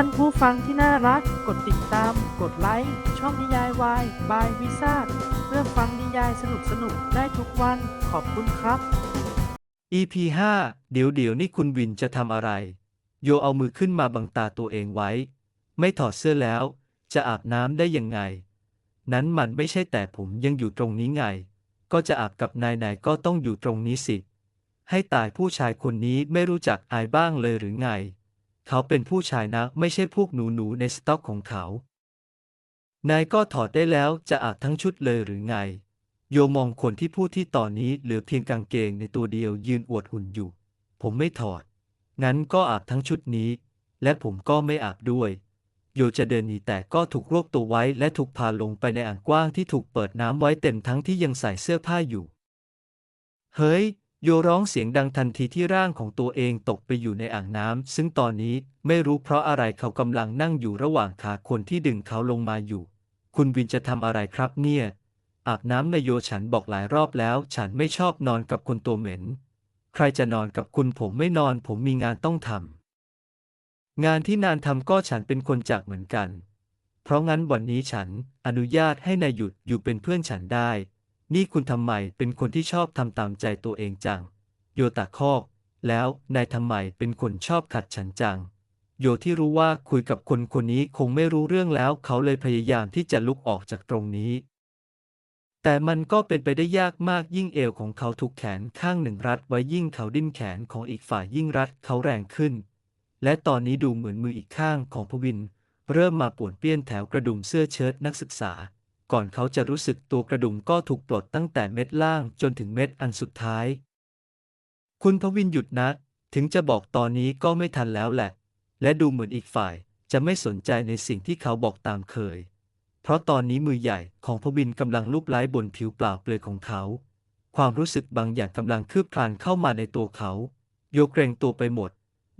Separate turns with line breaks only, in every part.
ท่านผู้ฟังที่น่ารัก กดติดตาม กดไลค์ ช่องนิยายวายบายวิซ่าเพื่อฟังนิยายสนุกๆได้ทุกวัน ขอบคุณครับ
EP 5 เดี๋ยวเดี๋ยวนี่คุณวินจะทำอะไร โยเอามือขึ้นมาบังตาตัวเองไว้ ไม่ถอดเสื้อแล้ว จะอาบน้ำได้ยังไง นั้นมันไม่ใช่แต่ผมยังอยู่ตรงนี้ไง ก็จะอาบกับนายนายก็ต้องอยู่ตรงนี้สิ ให้ตายผู้ชายคนนี้ไม่รู้จักอายบ้างเลยหรือไง เขาเป็นผู้ชายนะ ไม่ใช่พวกหนูหนูๆในสต็อกของเขา นายก็ถอดได้แล้วจะอาบทั้งชุดเลยหรือไง โยมองคนที่พูดที่ตอนนี้เหลือเพียงกางเกงในตัวเดียวยืนอวดหุ่นอยู่ ผมไม่ถอด งั้นก็อาบทั้งชุดนี้ และผมก็ไม่อาบด้วย โยจะเดินหนีแต่ก็ถูกรวบตัวไว้และถูกพาลงไปในอ่างกว้างที่ถูกเปิดน้ำไว้เต็มทั้งที่ยังใส่เสื้อผ้าอยู่ เฮ้ย โยร้องเสียงดังทันทีที่ร่างของตัวเองตกไปอยู่ในอ่างน้ำ ซึ่งตอนนี้ไม่รู้เพราะอะไรเขากำลังนั่งอยู่ระหว่างขาคนที่ดึงเขาลงมาอยู่ คุณวินจะทำอะไรครับเนี่ย อาบน้ำในโยฉันบอกหลายรอบแล้ว ฉันไม่ชอบนอนกับคนตัวเหม็น ใครจะนอนกับคุณผมไม่นอน ผมมีงานต้องทำงานที่นานทำก็ฉันเป็นคนจากเหมือนกัน เพราะงั้นวันนี้ฉันอนุญาตให้นายหยุดอยู่เป็นเพื่อนฉันได้ นี่คุณทำไมเป็นคนที่ชอบทำตามใจตัวเองจัง โยตะคอก แล้วนายทำไมเป็นคนชอบขัดฉันจัง โยที่รู้ว่าคุยกับคนคนนี้คงไม่รู้เรื่องแล้ว เขาเลยพยายามที่จะลุกออกจากตรงนี้ แต่มันก็เป็นไปได้ยากมากยิ่งเอวของเขาถูกแขนข้างหนึ่งรัดไว้ยิ่งเขาดิ้นแขนของอีกฝ่ายยิ่งรัดเขาแรงขึ้น และตอนนี้ดูเหมือนมืออีกข้างของพวิน เริ่มมาป่วนเปี้ยนแถวกระดุมเสื้อเชิ้ตนักศึกษา ก่อนเขาจะรู้สึกตัวกระดุมก็ถูกปลดตั้งแต่เม็ดล่างจนถึงเม็ดอันสุดท้าย คุณพวินหยุดนะ ถึงจะบอกตอนนี้ก็ไม่ทันแล้วแหละ และดูเหมือนอีกฝ่ายจะไม่สนใจในสิ่งที่เขาบอกตามเคย เพราะตอนนี้มือใหญ่ของพวินกำลังลูบไล้บนผิวเปล่าเปลือยของเขา ความรู้สึกบางอย่างกำลังคืบคลานเข้ามาในตัวเขา โยเกรงตัวไปหมด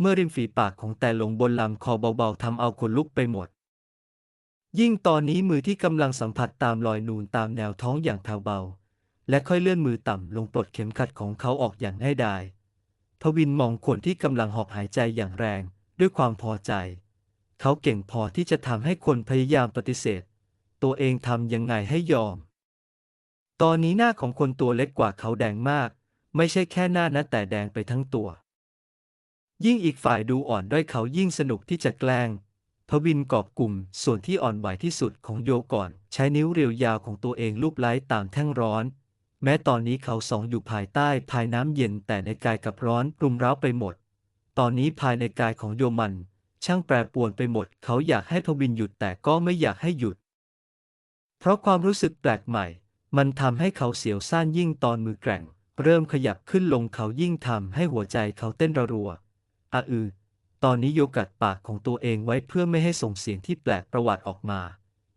เมื่อริมฝีปากของแต่ลงบนลำคอเบาๆทำเอาคนลุกไปหมด ยิ่งตอนนี้มือที่กำลังสัมผัสตามรอยนูนตามแนวท้องอย่างแผ่วเบา และค่อยเลื่อนมือต่ำลงปลดเข็มขัดของเขาออกอย่างง่ายดายทวินมองคนที่กำลังหอบหายใจอย่างแรง ด้วยความพอใจ เขาเก่งพอที่จะทำให้คนพยายามปฏิเสธ ตัวเองทำยังไงให้ยอม ตอนนี้หน้าของคนตัวเล็กกว่าเขาแดงมาก ไม่ใช่แค่หน้านะแต่แดงไปทั้งตัว ยิ่งอีกฝ่ายดูอ่อนด้อยเขายิ่งสนุกที่จะแกล้ง พวินกอบกลุ่มส่วนที่อ่อนไหวที่สุดของโยก่อน ใช้นิ้วเรียวยาวของตัวเองลูบไล้ตามแท่งร้อน แม้ตอนนี้เขาสองอยู่ภายใต้ภายน้ำเย็นแต่ในกายกับร้อนรุมเร้าไปหมด ตอนนี้ภายในกายของโยมัน ช่างแปรปรวนไปหมด เขาอยากให้พวินหยุดแต่ก็ไม่อยากให้หยุด เพราะความรู้สึกแปลกใหม่ มันทำให้เขาเสียวซ่านยิ่งตอนมือแกร่ง เริ่มขยับขึ้นลงเขายิ่งทำให้หัวใจเขาเต้นระรัวอะอือ ตอนนี้โยกัดปากของตัวเองไว้เพื่อไม่ให้ส่งเสียงที่แปลกประวัติออกมา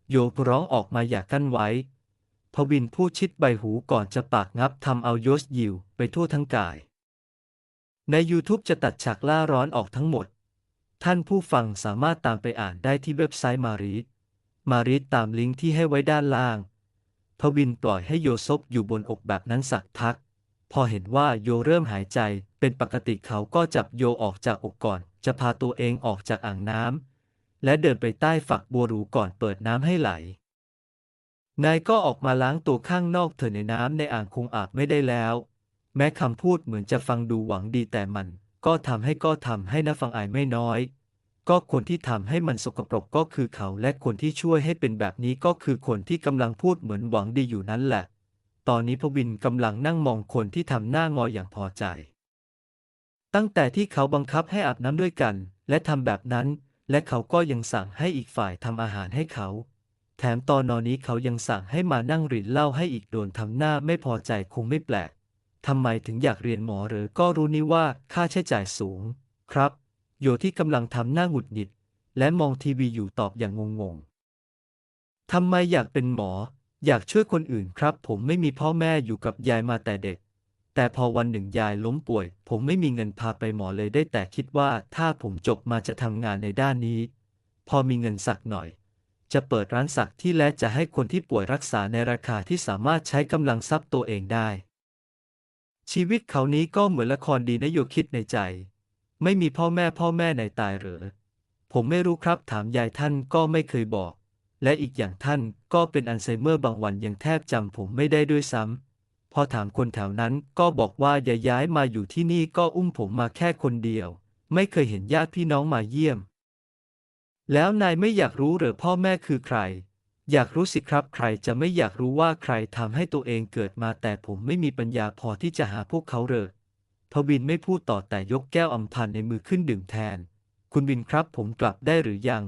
โยร้องออกมาอย่ากั้นไว้ พวินพูดชิดใบหูก่อนจะปากงับทำเอาโยสยิวไปทั่วทั้งกาย ใน YouTube จะตัดฉากล่าร้อนออกทั้งหมด ท่านผู้ฟังสามารถตามไปอ่านได้ที่เว็บไซต์มารีดมารีดตามลิงก์ที่ให้ไว้ด้านล่าง พวินปล่อยให้โยซบอยู่บนอกแบบนั้นสักพัก พอเห็นว่าโยเริ่มหายใจเป็นปกติเขาก็จับโยออกจากอกก่อน จะพาตัวเองออกจากอ่างน้ำและเดินไปใต้ฝักบัวหรูก่อนเปิดน้ำให้ไหล นายก็ออกมาล้างตัวข้างนอกเถอะในน้ำในอ่างคงอาบไม่ได้แล้ว แม้คำพูดเหมือนจะฟังดูหวังดีแต่มัน ก็ทำให้ก็ทำให้นะฟังอายไม่น้อย ก็คนที่ทำให้มันสกปรกก็คือเขาและคนที่ช่วยให้เป็นแบบนี้ก็คือคนที่กำลังพูดเหมือนหวังดีอยู่นั่นแหละ ตอนนี้พวินกำลังนั่งมองคนที่ทำหน้างออย่างพอใจ ตั้งแต่ที่เขาบังคับให้อาบน้ำด้วยกัน และทำแบบนั้น และเขาก็ยังสั่งให้อีกฝ่ายทำอาหารให้เขา แถมตอนนอนนี้เขายังสั่งให้มานั่งรินเหล้าให้อีกโดนทำหน้าไม่พอใจคงไม่แปลกทำไมถึงอยากเรียนหมอหรือก็รู้นี่ว่าค่าใช้จ่ายสูง ครับโยที่กำลังทำหน้าหงุดหงิด และมองทีวีอยู่ตอบอย่างงงๆทำไมอยากเป็นหมอ อยากช่วยคนอื่นครับ ผมไม่มีพ่อแม่อยู่กับยายมาแต่เด็ก แต่พอวันหนึ่งยายล้มป่วย ผมไม่มีเงินพาไปหมอเลยได้แต่คิดว่าถ้าผมจบมาจะทำงานในด้านนี้ พอมีเงินสักหน่อย จะเปิดร้านสักที่และจะให้คนที่ป่วยรักษาในราคาที่สามารถใช้กำลังทรัพย์ตัวเองได้ ชีวิตเขานี้ก็เหมือนละครดีนะโยคิดในใจ ไม่มีพ่อแม่พ่อแม่ไหนตายเหรอผมไม่รู้ครับถามยายท่านก็ไม่เคยบอก และอีกอย่างท่านก็เป็นอัลไซเมอร์บางวันยังแทบจำผมไม่ได้ด้วยซ้ำ พอถามคนแถวนั้นก็บอกว่าอย่าย้ายมาอยู่ที่นี่ก็อุ้มผมมาแค่คนเดียว ไม่เคยเห็นญาติพี่น้องมาเยี่ยม แล้วนายไม่อยากรู้หรือพ่อแม่คือใคร อยากรู้สิครับใครจะไม่อยากรู้ว่าใครทำให้ตัวเองเกิดมาแต่ผมไม่มีปัญญาพอที่จะหาพวกเขาเลยทวินไม่พูดต่อแต่ยกแก้วอำพันในมือขึ้นดื่มแทน คุณวินครับผมกลับได้หรือยัง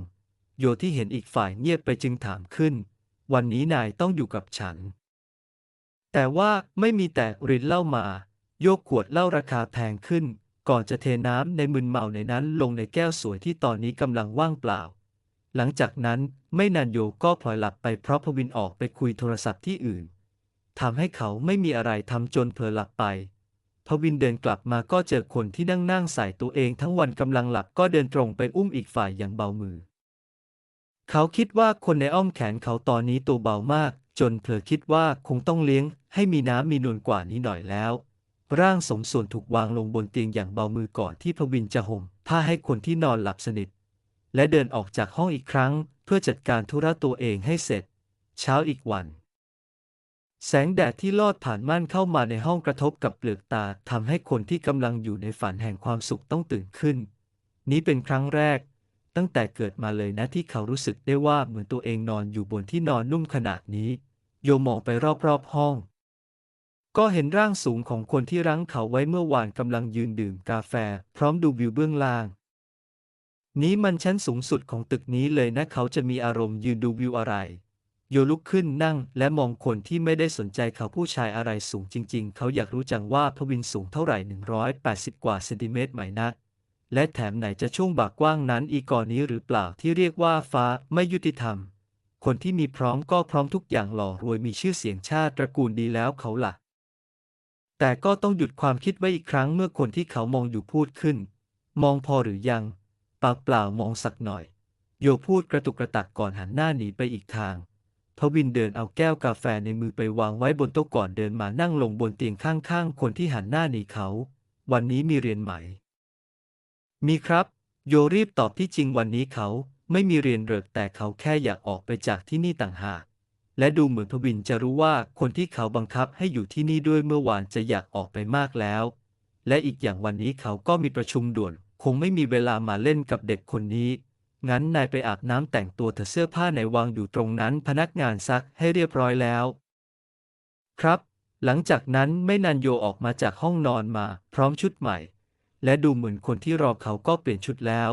โยที่เห็นอีกฝ่ายเงียบไปจึงถามขึ้น วันนี้นายต้องอยู่กับฉัน แต่ว่าไม่มีแต่รินเหล้ามา โยกขวดเหล้าราคาแพงขึ้น ก่อนจะเทน้ำในมึนเมาในนั้นลงในแก้วสวยที่ตอนนี้กำลังว่างเปล่า หลังจากนั้นไม่นานโยก็พลอยหลับไปเพราะพวินออกไปคุยโทรศัพท์ที่อื่นทำให้เขาไม่มีอะไรทำจนเผลอหลับไปพวินเดินกลับมาก็เจอคนที่นั่งนั่งใส่ตัวเองทั้งวันกำลังหลับก็เดินตรงไปอุ้มอีกฝ่ายอย่างเบามือ เขาคิดว่าคนในอ้อมแขนเขาตอนนี้ตัวเบามาก จนเผลอคิดว่าคงต้องเลี้ยงให้มีน้ำมีนวลกว่านี้หน่อยแล้ว ร่างสมส่วนถูกวางลงบนเตียงอย่างเบามือก่อนที่พวินจะห่มผ้าให้คนที่นอนหลับสนิท และเดินออกจากห้องอีกครั้ง เพื่อจัดการธุระตัวเองให้เสร็จ เช้าอีกวัน แสงแดดที่ลอดผ่านม่านเข้ามาในห้องกระทบกับเปลือกตาทำให้คนที่กำลังอยู่ในฝันแห่งความสุขต้องตื่นขึ้น นี้เป็นครั้งแรก ตั้งแต่เกิดมาเลยนะที่เขารู้สึกได้ว่าเหมือนตัวเองนอนอยู่บนที่นอนนุ่มขนาดนี้ โยมองไปรอบๆห้อง ก็เห็นร่างสูงของคนที่รั้งเขาไว้เมื่อวานกำลังยืนดื่มกาแฟ พร้อมดูวิวเบื้องล่าง นี้มันชั้นสูงสุดของตึกนี้เลยนะเขาจะมีอารมณ์ยืนดูวิวอะไรโยลุกขึ้นนั่งและมองคนที่ไม่ได้สนใจเขาผู้ชายอะไรสูงจริง ๆ เขาอยากรู้จังว่าพวินสูงเท่าไหร่ 180 กว่าเซนติเมตรไหมนะ และแถมไหนจะช่วงบากกว้างนั้นอีกก่อนนี้หรือเปล่าที่เรียกว่าฟ้าไม่ยุติธรรม คนที่มีพร้อมก็พร้อมทุกอย่างหล่อรวยมีชื่อเสียงชาติตระกูลดีแล้วเขาล่ะ แต่ก็ต้องหยุดความคิดไว้อีกครั้งเมื่อคนที่เขามองอยู่พูดขึ้น มองพอหรือยัง ปากเปล่ามองสักหน่อย โยพูดกระตุกกระตักก่อนหันหน้าหนีไปอีกทางพวินเดินเอาแก้วกาแฟในมือไปวางไว้บนโต๊ะก่อนเดินมานั่งลงบนเตียงข้างๆ คนที่หันหน้าหนีเขา วันนี้มีเรียนไหม มีครับ โยรีบตอบที่จริงวันนี้เขาไม่มีเรียนเริกแต่เขาแค่อยากออกไปจากที่นี่ต่างหาก และดูเหมือนพวินจะรู้ว่าคนที่เขาบังคับให้อยู่ที่นี่ด้วยเมื่อวานจะอยากออกไปมากแล้ว และอีกอย่างวันนี้เขาก็มีประชุมด่วน คงไม่มีเวลามาเล่นกับเด็กคนนี้ งั้นนายไปอาบน้ำแต่งตัวเถอะเสื้อผ้าไหนวางอยู่ตรงนั้นพนักงานซักให้เรียบร้อยแล้ว ครับ หลังจากนั้นไม่นานโยออกมาจากห้องนอนมา พร้อมชุดใหม่ และดูเหมือนคนที่รอเขาก็เปลี่ยนชุดแล้ว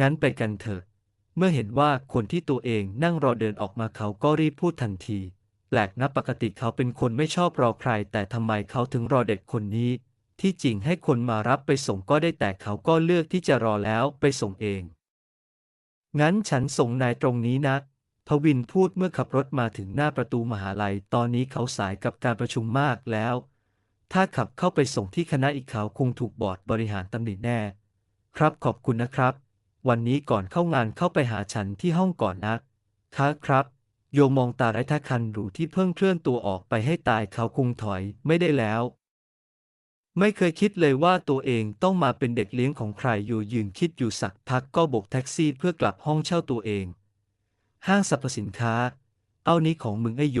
งั้นไปกันเถอะ เมื่อเห็นว่าคนที่ตัวเองนั่งรอเดินออกมาเขาก็รีบพูดทันที แปลกนะปกติเขาเป็นคนไม่ชอบรอใคร แต่ทำไมเขาถึงรอเด็กคนนี้ ที่จริงให้คนมารับไปส่งก็ได้แต่เขาก็เลือกที่จะรอแล้วไปส่งเอง งั้นฉันส่งนายตรงนี้นะพวินพูดเมื่อขับรถมาถึงหน้าประตูมหาลัย ตอนนี้เขาสายกับการประชุมมากแล้ว ถ้าขับเข้าไปส่งที่คณะอีกเขาคงถูกบอร์ดบริหารตำหนิแน่ ครับขอบคุณนะครับ วันนี้ก่อนเข้างานเข้าไปหาฉันที่ห้องก่อนนะค่ะครับ โยมองตาไร้ท่าคันหรูที่เพิ่งเคลื่อนตัวออกไปให้ตายเขาคงถอยไม่ได้แล้ว ไม่เคยคิดเลยว่าตัวเองต้องมาเป็นเด็กเลี้ยงของใครอยู่ยืนคิดอยู่สักพักก็โบกแท็กซี่เพื่อกลับห้องเช่าตัวเอง ห้างสรรพสินค้า เอานี้ของมึงไอโย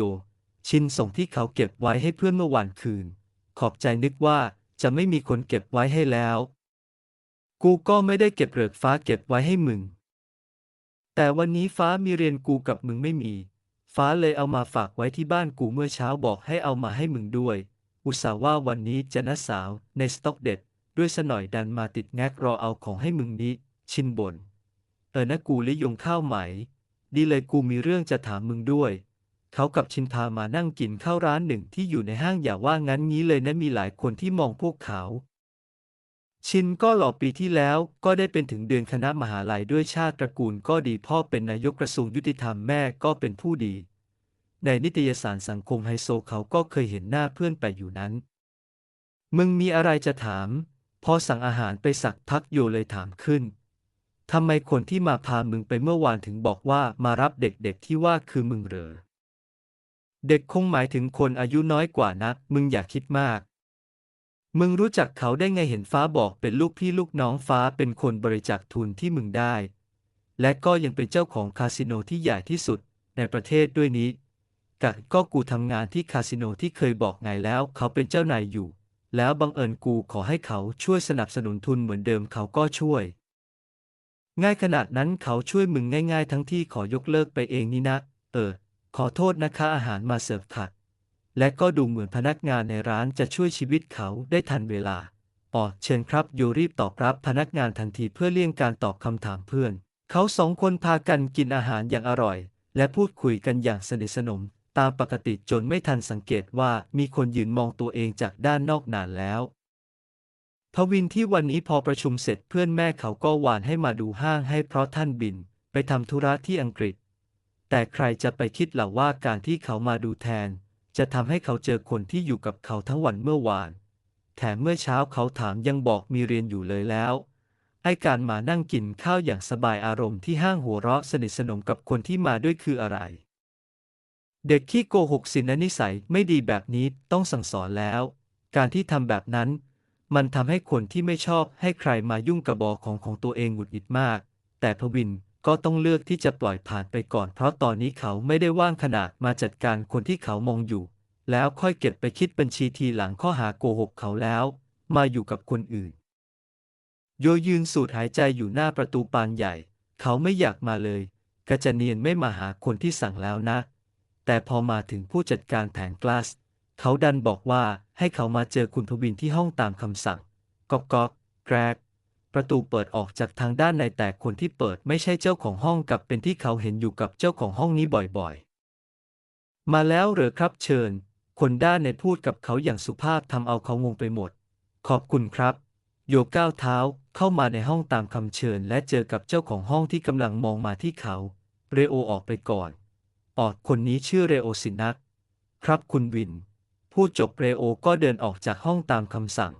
ชินส่งที่เขาเก็บไว้ให้เพื่อนเมื่อวานคืน ขอบใจนึกว่าจะไม่มีคนเก็บไว้ให้แล้ว กูก็ไม่ได้เก็บเหลือกฟ้าเก็บไว้ให้มึง แต่วันนี้ฟ้ามีเรียนกูกับมึงไม่มี ฟ้าเลยเอามาฝากไว้ที่บ้านกูเมื่อเช้าบอกให้เอามาให้มึงด้วย อุตส่าห์ว่าวันนี้จะนัดสาวในสต็อกเด็ด ด้วยสน่อยดันมาติดแงกรอเอาของให้มึงนี้ ชินบน เออนะกูลิยงข้าวไหม ดีเลยกูมีเรื่องจะถามมึงด้วย เขากับชินพามานั่งกินข้าวร้านหนึ่งที่อยู่ในห้างอย่าว่างั้นงี้เลยนะมีหลายคนที่มองพวกเขา ชินก็หล่อปีที่แล้วก็ได้เป็นถึงเดือนคณะมหาลัยด้วยชาติตระกูลก็ดีพ่อเป็นนายกกระทรวงยุติธรรมแม่ก็เป็นผู้ดี ในนิตยสารสังคมไฮโซเขาก็เคยเห็นหน้าเพื่อนไปอยู่นั้น มึงมีอะไรจะถาม พอสั่งอาหารไปสักพักโยเลยถามขึ้นทำไมคนที่มาพามึงไปเมื่อวานถึงบอกว่ามารับเด็กๆที่ว่าคือมึงเหรอ เด็กคงหมายถึงคนอายุน้อยกว่านะ มึงอย่าคิดมาก มึงรู้จักเขาได้ไงเห็นฟ้าบอกเป็นลูกพี่ลูกน้องฟ้าเป็นคนบริจาคทุนที่มึงได้ และก็ยังเป็นเจ้าของคาสิโนที่ใหญ่ที่สุดในประเทศด้วยนี้กะก็กูทำงานที่คาสิโนที่เคยบอกไงแล้ว เขาเป็นเจ้านายอยู่ แล้วบังเอิญกูขอให้เขาช่วยสนับสนุนทุนเหมือนเดิมเขาก็ช่วย ง่ายขนาดนั้นเขาช่วยมึงง่าย ๆ ทั้งที่ขอยกเลิกไปเองนี่นะ เออ ขอโทษนะคะอาหารมาเสิร์ฟขัด และก็ดูเหมือนพนักงานในร้านจะช่วยชีวิตเขาได้ทันเวลาอ๋อเชิญครับโยรีบตอบรับพนักงานทันทีเพื่อเลี่ยงการตอบคำถามเพื่อน เขาสองคนพากันกินอาหารอย่างอร่อย และพูดคุยกันอย่างสนิทสนม ตามปกติจนไม่ทันสังเกตว่ามีคนยืนมองตัวเองจากด้านนอกนานแล้วทวินที่วันนี้พอประชุมเสร็จเพื่อนแม่เขาก็หวานให้มาดูห้างให้เพราะท่านบิน ไปทำธุระที่อังกฤษ แต่ใครจะไปคิดล่ะว่าการที่เขามาดูแทน จะทำให้เขาเจอคนที่อยู่กับเขาทั้งวันเมื่อวาน แถมเมื่อเช้าเขาถามยังบอกมีเรียนอยู่เลยแล้วไอ้การมานั่งกินข้าวอย่างสบายอารมณ์ที่ห้างหัวเราะสนิทสนมกับคนที่มาด้วยคืออะไร เด็กขี้โกหกสินนิสัยไม่ดีแบบนี้ต้องสั่งสอนแล้ว การที่ทำแบบนั้น มันทำให้คนที่ไม่ชอบให้ใครมายุ่งกับบอของของตัวเองหงุดหงิดมาก แต่พวิน ก็ต้องเลือกที่จะปล่อยผ่านไปก่อน เพราะตอนนี้เขาไม่ได้ว่างขนาดมาจัดการคนที่เขามองอยู่ แล้วค่อยเก็บไปคิดบัญชีทีหลังข้อหาโกหกเขาแล้ว มาอยู่กับคนอื่น โยยืนสูดหายใจอยู่หน้าประตูปานใหญ่ เขาไม่อยากมาเลยกระจเนียนไม่มาหาคนที่สั่งแล้วนะ แต่พอมาถึงผู้จัดการแผงกลาส เขาดันบอกว่าให้เขามาเจอคุณพวินที่ห้องตามคำสั่ง ก๊อกก๊อกแกรก ประตูเปิดออกจากทางด้านในแต่คนที่เปิดไม่ใช่เจ้าของห้องกับเป็นที่เขาเห็นอยู่กับเจ้าของห้องนี้บ่อยๆ มาแล้วเหรอครับเชิญ คนด้านในพูดกับเขาอย่างสุภาพทำเอาเขางงไปหมด ขอบคุณครับ โยก้าวเท้าเข้ามาในห้องตามคำเชิญ และเจอกับเจ้าของห้องที่กำลังมองมาที่เขา เรโอออกไปก่อน ออดคนนี้ชื่อเรโอสินักครับคุณวิน พูดจบเรโอก็เดินออกจากห้องตามคำสั่ง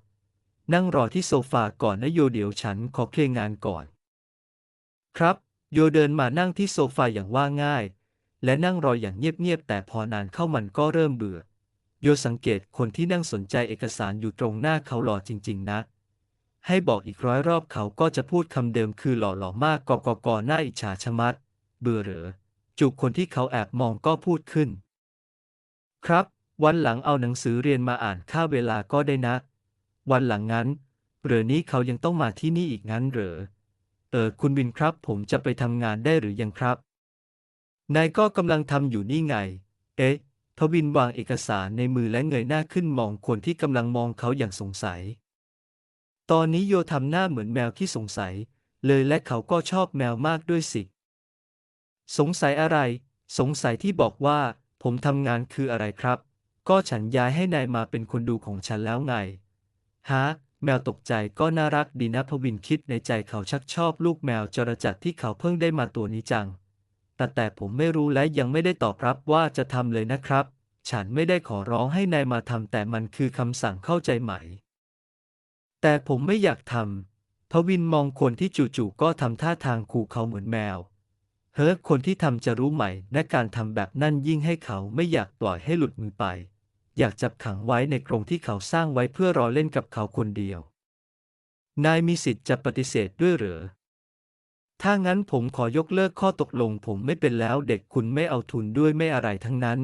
นั่งรอที่โซฟาก่อนนะโยเดี๋ยวฉันขอเคลียร์งานก่อน ครับ โยเดินมานั่งที่โซฟาอย่างว่าง่าย และนั่งรออย่างเงียบๆแต่พอนานเข้ามันก็เริ่มเบื่อ โยสังเกตคนที่นั่งสนใจเอกสารอยู่ตรงหน้าเขาหล่อจริง ๆ นะ ให้บอกอีกร้อยรอบเขาก็จะพูดคำเดิมคือหล่อหล่อมากกกกหน้าอิจฉาชะมัด เบื่อเหรอจูบคนที่เขาแอบมองก็พูดขึ้น ครับ วันหลังเอาหนังสือเรียนมาอ่านค่าเวลาก็ได้นะ วันหลังงั้นเหรอนี้เขายังต้องมาที่นี่อีกงั้นเหรอ เออคุณวินครับ ผมจะไปทำงานได้หรือยังครับ นายก็กำลังทำอยู่นี่ไง เอ๊ะ ทวินวางเอกสารในมือและเงยหน้าขึ้นมองคนที่กำลังมองเขาอย่างสงสัย ตอนนี้โยทำหน้าเหมือนแมวที่สงสัย เลยและเขาก็ชอบแมวมากด้วยสิ สงสัยอะไร สงสัยที่บอกว่า ผมทำงานคืออะไรครับ ก็ฉันย้ายให้นายมาเป็นคนดูของฉันแล้วไง ฮะ แมวตกใจก็น่ารักดีนะพวินคิดในใจเขาชักชอบลูกแมวจรจัดที่เขาเพิ่งได้มาตัวนี้จัง แต่แต่ผมไม่รู้และยังไม่ได้ตอบรับว่าจะทำเลยนะครับ ฉันไม่ได้ขอร้องให้นายมาทำแต่มันคือคำสั่งเข้าใจไหม แต่ผมไม่อยากทำพวินมองคนที่จู่ๆก็ทำท่าทางขู่เขาเหมือนแมวเฮ้อคนที่ทำจะรู้ไหมและการทำแบบนั่นยิ่งให้เขาไม่อยากปล่อยให้หลุดมือไป อยากจับขังไว้ในกรงที่เขาสร้างไว้เพื่อรอเล่นกับเขาคนเดียว นายมีสิทธิ์จะปฏิเสธด้วยหรือถ้างั้นผมขอยกเลิกข้อตกลงผมไม่เป็นแล้วเด็กคุณไม่เอาทุนด้วยไม่อะไรทั้งนั้น